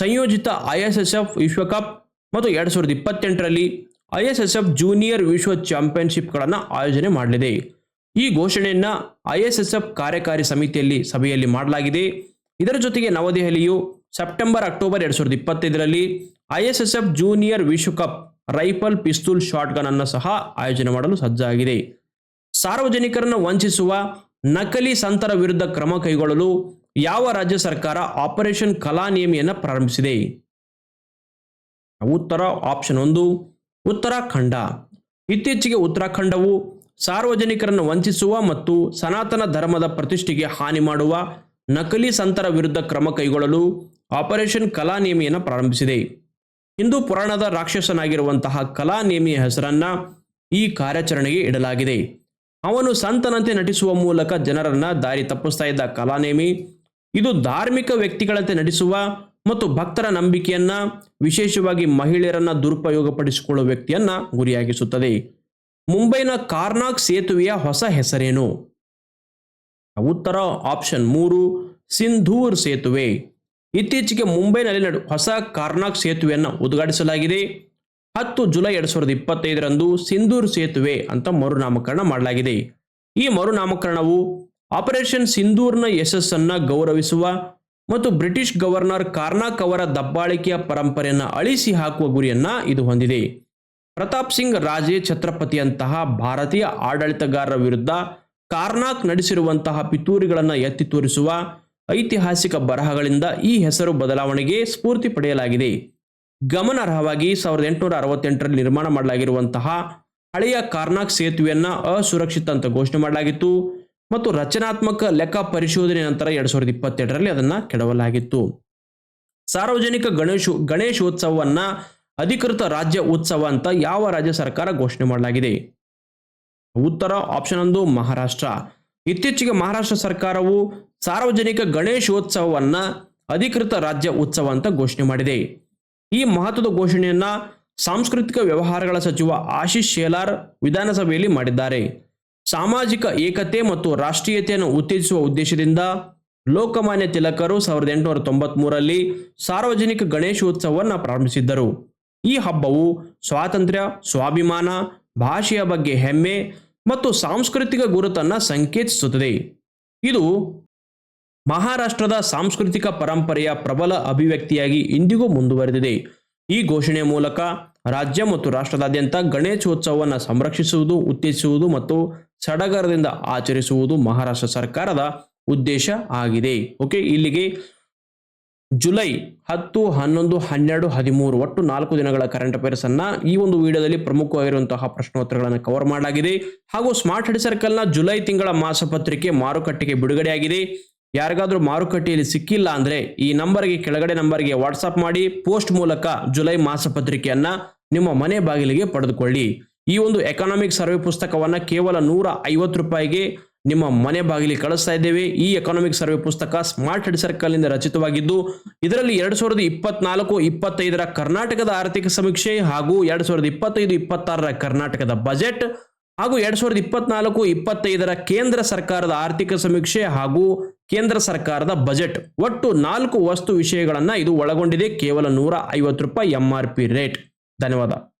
ಸಂಯೋಜಿತ ಐಎಸ್ಎಸ್ಎಫ್ ವಿಶ್ವಕಪ್ ಮತ್ತು ಎರಡ್ ಸಾವಿರದ ಇಪ್ಪತ್ತೆಂಟರಲ್ಲಿ ಐಎಸ್ಎಸ್ಎಫ್ ಜೂನಿಯರ್ ವಿಶ್ವ ಚಾಂಪಿಯನ್ಶಿಪ್ಗಳನ್ನು ಆಯೋಜನೆ ಮಾಡಲಿದೆ. ಈ ಘೋಷಣೆಯನ್ನು ಐಎಸ್ಎಸ್ಎಫ್ ಕಾರ್ಯಕಾರಿ ಸಮಿತಿಯಲ್ಲಿ ಸಭೆಯಲ್ಲಿ ಮಾಡಲಾಗಿದೆ. ಇದರ ಜೊತೆಗೆ ನವದೆಹಲಿಯು ಸೆಪ್ಟೆಂಬರ್ ಅಕ್ಟೋಬರ್ ಎರಡ್ ಸಾವಿರದ ಇಪ್ಪತ್ತೈದರಲ್ಲಿ ಐಎಸ್ಎಸ್ಎಫ್ ಜೂನಿಯರ್ ವಿಶ್ವಕಪ್ ರೈಫಲ್ ಪಿಸ್ತೂಲ್ ಶಾಟ್ಗನ್ ಅನ್ನು ಸಹ ಆಯೋಜನೆ ಮಾಡಲು ಸಜ್ಜಾಗಿದೆ. ಸಾರ್ವಜನಿಕರನ್ನು ವಂಚಿಸುವ ನಕಲಿ ಸಂತರ ವಿರುದ್ಧ ಕ್ರಮ ಕೈಗೊಳ್ಳಲು ಯಾವ ರಾಜ್ಯ ಸರ್ಕಾರ ಆಪರೇಷನ್ ಕಲಾನಿಯಮಿಯನ್ನು ಪ್ರಾರಂಭಿಸಿದೆ? ಉತ್ತರ ಆಪ್ಷನ್ ಒಂದು, ಉತ್ತರಾಖಂಡ. ಇತ್ತೀಚೆಗೆ ಉತ್ತರಾಖಂಡವು ಸಾರ್ವಜನಿಕರನ್ನು ವಂಚಿಸುವ ಮತ್ತು ಸನಾತನ ಧರ್ಮದ ಪ್ರತಿಷ್ಠೆಗೆ ಹಾನಿ ಮಾಡುವ ನಕಲಿ ಸಂತರ ವಿರುದ್ಧ ಕ್ರಮ ಕೈಗೊಳ್ಳಲು ಆಪರೇಷನ್ ಕಲಾನೇಮಿಯನ್ನು ಪ್ರಾರಂಭಿಸಿದೆ. ಹಿಂದೂ ಪುರಾಣದ ರಾಕ್ಷಸನಾಗಿರುವಂತಹ ಕಲಾನೇಮಿಯ ಹೆಸರನ್ನ ಈ ಕಾರ್ಯಾಚರಣೆಗೆ ಇಡಲಾಗಿದೆ. ಅವನು ಸಂತನಂತೆ ನಟಿಸುವ ಮೂಲಕ ಜನರನ್ನ ದಾರಿ ತಪ್ಪಿಸ್ತಾ ಇದ್ದ ಕಲಾನೇಮಿ ಇದು ಧಾರ್ಮಿಕ ವ್ಯಕ್ತಿಗಳಂತೆ ನಡೆಸುವ ಮತ್ತು ಭಕ್ತರ ನಂಬಿಕೆಯನ್ನ, ವಿಶೇಷವಾಗಿ ಮಹಿಳೆಯರನ್ನ ದುರುಪಯೋಗಪಡಿಸಿಕೊಳ್ಳುವ ವ್ಯಕ್ತಿಯನ್ನ ಗುರಿಯಾಗಿಸುತ್ತದೆ. ಮುಂಬೈನ ಕಾರ್ನಾಕ್ ಸೇತುವೆಯ ಹೊಸ ಹೆಸರೇನು? ಉತ್ತರ ಆಪ್ಷನ್ ಮೂರು, ಸಿಂಧೂರ್ ಸೇತುವೆ. ಇತ್ತೀಚೆಗೆ ಮುಂಬೈನಲ್ಲಿ ಹೊಸ ಕಾರ್ನಾಕ್ ಸೇತುವೆಯನ್ನು ಉದ್ಘಾಟಿಸಲಾಗಿದೆ. ಹತ್ತು ಜುಲೈ ಎರಡ್ ಸಾವಿರದ ಇಪ್ಪತ್ತೈದರಂದು ಸಿಂಧೂರ್ ಸೇತುವೆ ಅಂತ ಮರುನಾಮಕರಣ ಮಾಡಲಾಗಿದೆ. ಈ ಮರುನಾಮಕರಣವು ಆಪರೇಷನ್ ಸಿಂಧೂರ್ನ ಯಶಸ್ಸನ್ನ ಗೌರವಿಸುವ ಮತ್ತು ಬ್ರಿಟಿಷ್ ಗವರ್ನರ್ ಕಾರ್ನಾಕ್ ಅವರ ದಬ್ಬಾಳಿಕೆಯ ಪರಂಪರೆಯನ್ನು ಅಳಿಸಿ ಹಾಕುವ ಗುರಿಯನ್ನ ಇದು ಹೊಂದಿದೆ. ಪ್ರತಾಪ್ ಸಿಂಗ್ ರಾಜೇ ಛತ್ರಪತಿಯಂತಹ ಭಾರತೀಯ ಆಡಳಿತಗಾರರ ವಿರುದ್ಧ ಕಾರ್ನಾಕ್ ನಡೆಸಿರುವಂತಹ ಪಿತೂರಿಗಳನ್ನು ಎತ್ತಿ ತೋರಿಸುವ ಐತಿಹಾಸಿಕ ಬರಹಗಳಿಂದ ಈ ಹೆಸರು ಬದಲಾವಣೆಗೆ ಸ್ಫೂರ್ತಿ ಪಡೆಯಲಾಗಿದೆ. ಗಮನಾರ್ಹವಾಗಿ ಸಾವಿರದ ಎಂಟುನೂರ ಅರವತ್ತೆಂಟರಲ್ಲಿ ನಿರ್ಮಾಣ ಮಾಡಲಾಗಿರುವಂತಹ ಹಳೆಯ ಕಾರ್ನಾಕ್ ಸೇತುವೆಯನ್ನು ಅಸುರಕ್ಷಿತ ಅಂತ ಘೋಷಣೆ ಮಾಡಲಾಗಿತ್ತು. ಮತ್ತು ರಚನಾತ್ಮಕ ಲೆಕ್ಕ ಪರಿಶೋಧನೆ ನಂತರ ಎರಡ್ ಸಾವಿರದ ಇಪ್ಪತ್ತೆರಡರಲ್ಲಿ ಅದನ್ನ ಕೆಡವಲಾಗಿತ್ತು. ಸಾರ್ವಜನಿಕ ಗಣೇಶ, ಗಣೇಶೋತ್ಸವವನ್ನ ಅಧಿಕೃತ ರಾಜ್ಯ ಉತ್ಸವ ಅಂತ ಯಾವ ರಾಜ್ಯ ಸರ್ಕಾರ ಘೋಷಣೆ ಮಾಡಲಾಗಿದೆ? ಉತ್ತರ ಆಪ್ಷನ್ ಒಂದು, ಮಹಾರಾಷ್ಟ್ರ. ಇತ್ತೀಚೆಗೆ ಮಹಾರಾಷ್ಟ್ರ ಸರ್ಕಾರವು ಸಾರ್ವಜನಿಕ ಗಣೇಶೋತ್ಸವವನ್ನ ಅಧಿಕೃತ ರಾಜ್ಯ ಉತ್ಸವ ಅಂತ ಘೋಷಣೆ ಮಾಡಿದೆ. ಈ ಮಹತ್ವದ ಘೋಷಣೆಯನ್ನ ಸಾಂಸ್ಕೃತಿಕ ವ್ಯವಹಾರಗಳ ಸಚಿವ ಆಶೀಶ್ ಶೇಲಾರ್ ವಿಧಾನಸಭೆಯಲ್ಲಿ ಮಾಡಿದ್ದಾರೆ. ಸಾಮಾಜಿಕ ಏಕತೆ ಮತ್ತು ರಾಷ್ಟ್ರೀಯತೆಯನ್ನು ಉತ್ತೇಜಿಸುವ ಉದ್ದೇಶದಿಂದ ಲೋಕಮಾನ್ಯ ತಿಲಕರು ಸಾವಿರದ ಎಂಟುನೂರ ತೊಂಬತ್ಮೂರರಲ್ಲಿ ಸಾರ್ವಜನಿಕ ಗಣೇಶೋತ್ಸವವನ್ನು ಪ್ರಾರಂಭಿಸಿದ್ದರು. ಈ ಹಬ್ಬವು ಸ್ವಾತಂತ್ರ್ಯ, ಸ್ವಾಭಿಮಾನ, ಭಾಷೆಯ ಬಗ್ಗೆ ಹೆಮ್ಮೆ ಮತ್ತು ಸಾಂಸ್ಕೃತಿಕ ಗುರುತನ್ನು ಸಂಕೇತಿಸುತ್ತದೆ. ಇದು ಮಹಾರಾಷ್ಟ್ರದ ಸಾಂಸ್ಕೃತಿಕ ಪರಂಪರೆಯ ಪ್ರಬಲ ಅಭಿವ್ಯಕ್ತಿಯಾಗಿ ಇಂದಿಗೂ ಮುಂದುವರೆದಿದೆ. ಈ ಘೋಷಣೆಯ ಮೂಲಕ ರಾಜ್ಯ ಮತ್ತು ರಾಷ್ಟ್ರದಾದ್ಯಂತ ಗಣೇಶೋತ್ಸವವನ್ನು ಸಂರಕ್ಷಿಸುವುದು, ಉತ್ತೇಜಿಸುವುದು ಮತ್ತು ಸಡಗರದಿಂದ ಆಚರಿಸುವುದು ಮಹಾರಾಷ್ಟ್ರ ಸರ್ಕಾರದ ಉದ್ದೇಶ ಆಗಿದೆ. ಓಕೆ, ಇಲ್ಲಿಗೆ ಜುಲೈ ಹತ್ತು, ಹನ್ನೊಂದು, ಹನ್ನೆರಡು, ಹದಿಮೂರು ಒಟ್ಟು ನಾಲ್ಕು ದಿನಗಳ ಕರೆಂಟ್ ಅಫೇರ್ಸ್ ಅನ್ನ ಈ ಒಂದು ವಿಡಿಯೋದಲ್ಲಿ ಪ್ರಮುಖವಾಗಿರುವಂತಹ ಪ್ರಶ್ನೋತ್ತರಗಳನ್ನು ಕವರ್ ಮಾಡಲಾಗಿದೆ. ಹಾಗೂ ಸ್ಮಾರ್ಟ್ ಹೆಡ್ ಸರ್ಕಲ್ನ ಜುಲೈ ತಿಂಗಳ ಮಾಸಪತ್ರಿಕೆ ಮಾರುಕಟ್ಟೆಗೆ ಬಿಡುಗಡೆಯಾಗಿದೆ. ಯಾರಿಗಾದ್ರೂ ಮಾರುಕಟ್ಟೆಯಲ್ಲಿ ಸಿಕ್ಕಿಲ್ಲ ಅಂದ್ರೆ ಈ ನಂಬರ್ಗೆ, ಕೆಳಗಡೆ ನಂಬರ್ಗೆ ವಾಟ್ಸಪ್ ಮಾಡಿ, ಪೋಸ್ಟ್ ಮೂಲಕ ಜುಲೈ ಮಾಸಪತ್ರಿಕೆಯನ್ನ ನಿಮ್ಮ ಮನೆ ಬಾಗಿಲಿಗೆ ಪಡೆದುಕೊಳ್ಳಿ. ಈ ಒಂದು ಎಕನಾಮಿಕ್ ಸರ್ವೆ ಪುಸ್ತಕವನ್ನು ಕೇವಲ ನೂರ ಐವತ್ತು ರೂಪಾಯಿಗೆ ನಿಮ್ಮ ಮನೆ ಬಾಗಿಲಿ ಕಳಿಸ್ತಾ ಇದ್ದೇವೆ. ಈ ಎಕನಾಮಿಕ್ ಸರ್ವೆ ಪುಸ್ತಕ ಸ್ಮಾರ್ಟ್ ಹೆಡ್ ಸರ್ಕಲ್ನಿಂದ ರಚಿತವಾಗಿದ್ದು, ಇದರಲ್ಲಿ ಎರಡ್ ಸಾವಿರದ ಇಪ್ಪತ್ನಾಲ್ಕು ಇಪ್ಪತ್ತೈದರ ಕರ್ನಾಟಕದ ಆರ್ಥಿಕ ಸಮೀಕ್ಷೆ ಹಾಗೂ ಎರಡ್ ಸಾವಿರದ ಇಪ್ಪತ್ತೈದು ಇಪ್ಪತ್ತಾರರ ಕರ್ನಾಟಕದ ಬಜೆಟ್ ಹಾಗೂ ಎರಡ್ ಸಾವಿರದ ಇಪ್ಪತ್ನಾಲ್ಕು ಇಪ್ಪತ್ತೈದರ ಕೇಂದ್ರ ಸರ್ಕಾರದ ಆರ್ಥಿಕ ಸಮೀಕ್ಷೆ ಹಾಗೂ ಕೇಂದ್ರ ಸರ್ಕಾರದ ಬಜೆಟ್ ಒಟ್ಟು ನಾಲ್ಕು ವಸ್ತು ವಿಷಯಗಳನ್ನು ಇದು ಒಳಗೊಂಡಿದೆ. ಕೇವಲ ನೂರ ಐವತ್ತು ರೂಪಾಯಿ ಎಂ ರೇಟ್ ಧನ್ಯವಾದ.